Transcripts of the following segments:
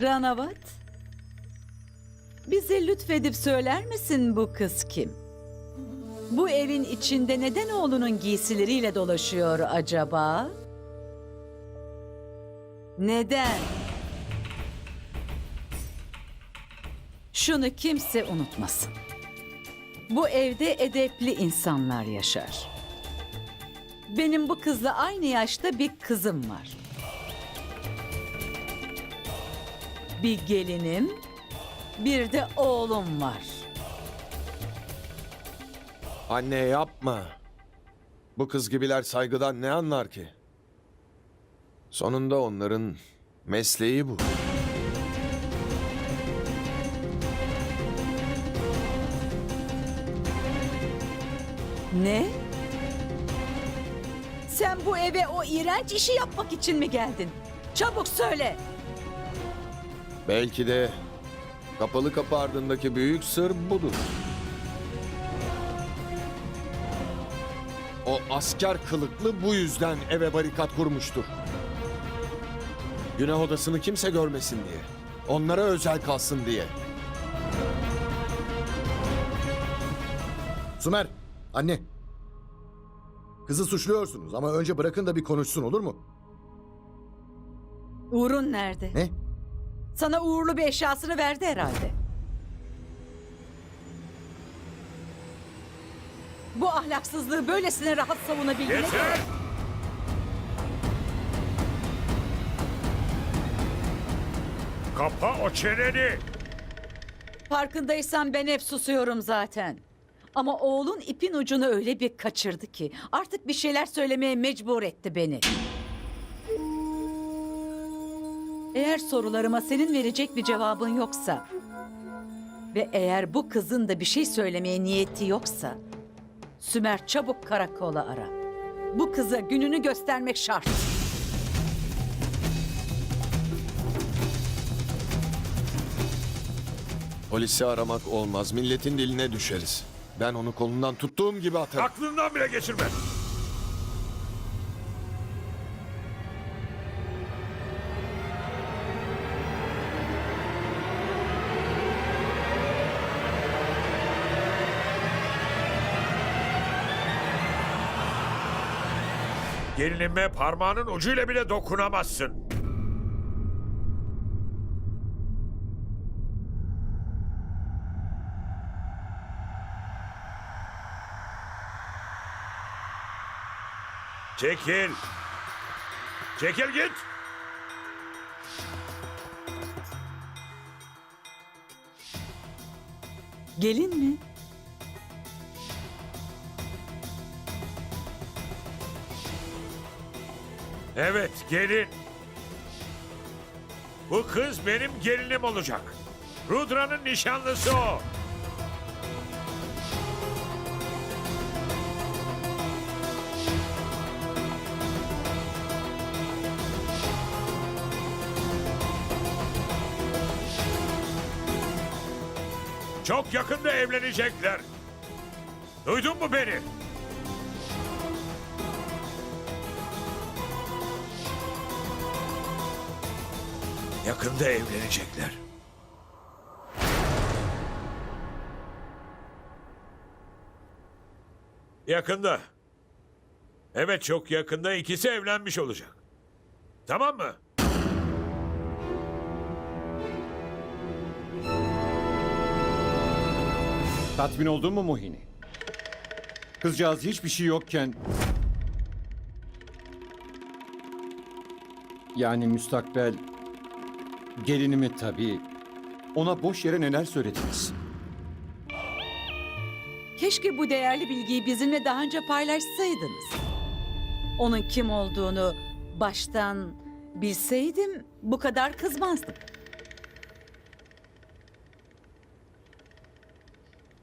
Ranavat. Bize lütfedip söyler misin bu kız kim? Bu evin içinde neden oğlunun giysileriyle dolaşıyor acaba? Neden? Şunu kimse unutmasın. Bu evde edepli insanlar yaşar. Benim bu kızla aynı yaşta bir kızım var. Bir gelinim, bir de oğlum var. Anne yapma. Bu kız gibiler saygıdan ne anlar ki? Sonunda onların mesleği bu. Ne? Sen bu eve o iğrenç işi yapmak için mi geldin? Çabuk söyle. Belki de kapalı kapı ardındaki büyük sır budur. O asker kılıklı bu yüzden eve barikat kurmuştur. Günah odasını kimse görmesin diye. Onlara özel kalsın diye. Sümer, anne. Kızı suçluyorsunuz ama önce bırakın da bir konuşsun olur mu? Uğur'un nerede? Ne? Sana uğurlu bir eşyasını verdi herhalde. Bu ahlaksızlığı böylesine rahat savunabildiğine göre... Kapa o çeneni! Farkındaysan ben hep susuyorum zaten. Ama oğlun ipin ucunu öyle bir kaçırdı ki artık bir şeyler söylemeye mecbur etti beni. Eğer sorularıma senin verecek bir cevabın yoksa ve eğer bu kızın da bir şey söylemeye niyeti yoksa Sümer çabuk karakola ara. Bu kıza gününü göstermek şart. Polisi aramak olmaz. Milletin diline düşeriz. Ben onu kolundan tuttuğum gibi atarım. Aklından bile geçirme! Gelinime parmağının ucuyla bile dokunamazsın. Çekil. Çekil git. Gelin mi? Evet gelin. Bu kız benim gelinim olacak. Rudra'nın nişanlısı o. Çok yakında evlenecekler. Duydun mu beni? Yakında evlenecekler. Yakında. Evet çok yakında ikisi evlenmiş olacak. Tamam mı? Tatmin oldun mu Mohini? Kızcağız hiçbir şey yokken... Yani müstakbel... Gelinimi tabii. Ona boş yere neler söylediniz? Keşke bu değerli bilgiyi bizimle daha önce paylaşsaydınız. Onun kim olduğunu baştan bilseydim bu kadar kızmazdım.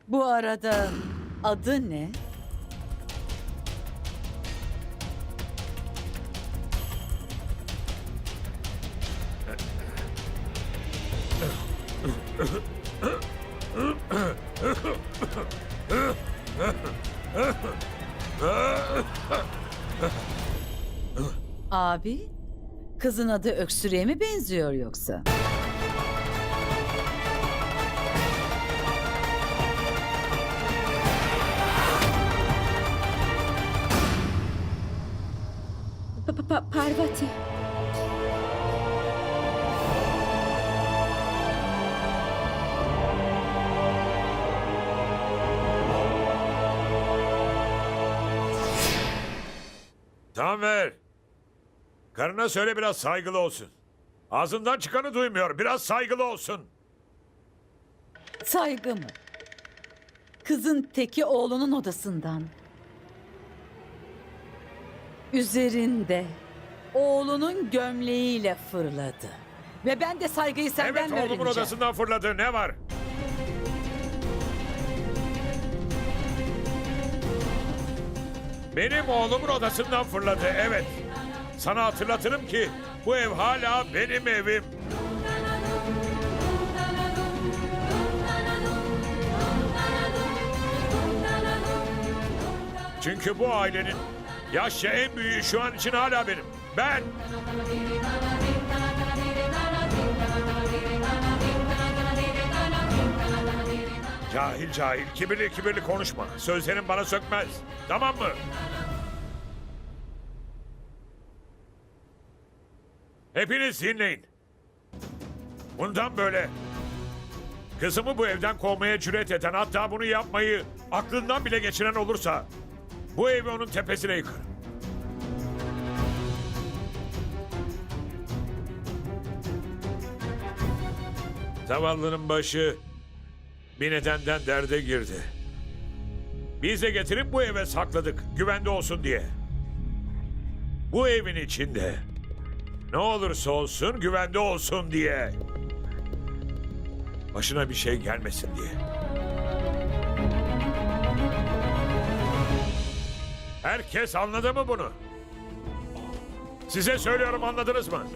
Bu arada adı ne? Abi, kızın adı öksürüğe mi benziyor yoksa? Tamam ver. Karına söyle biraz saygılı olsun. Ağzından çıkanı duymuyor. Biraz saygılı olsun. Saygı mı? Kızın teki oğlunun odasından. Üzerinde oğlunun gömleğiyle fırladı. Ve ben de saygıyı senden evet mi oğlumun öğreneceğim? odasından fırladı. Ne var? Benim oğlumun odasından fırladı. Evet. Sana hatırlatırım ki bu ev hala benim evim. Çünkü bu ailenin yaşça en büyüğü şu an için hala benim. Ben. Cahil cahil, kibirli kibirli konuşma. Sözlerin bana sökmez. Tamam mı? Hepiniz dinleyin. Bundan böyle kızımı bu evden kovmaya cüret eden hatta bunu yapmayı aklından bile geçiren olursa bu evi onun tepesine yıkarım. Zavallının başı bir nedenden derde girdi. Biz de getirip bu eve sakladık güvende olsun diye. Bu evin içinde ne olursa olsun güvende olsun diye. Başına bir şey gelmesin diye. Herkes anladı mı bunu? Size söylüyorum anladınız mı?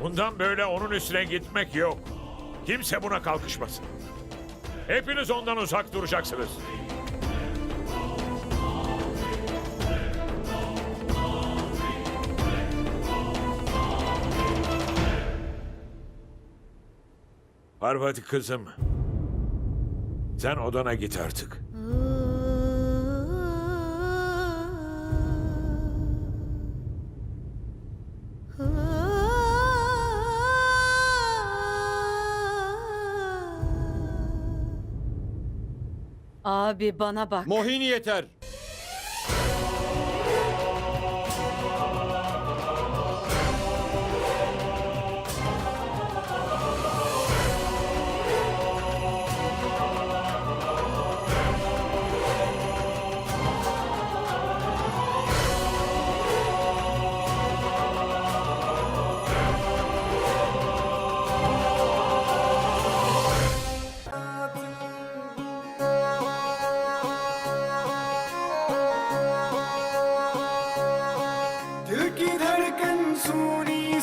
Bundan böyle onun üstüne gitmek yok. Kimse buna kalkışmasın. Hepiniz ondan uzak duracaksınız. Parvati kızım. Sen odana git artık. Abi bana bak. Mohini yeter.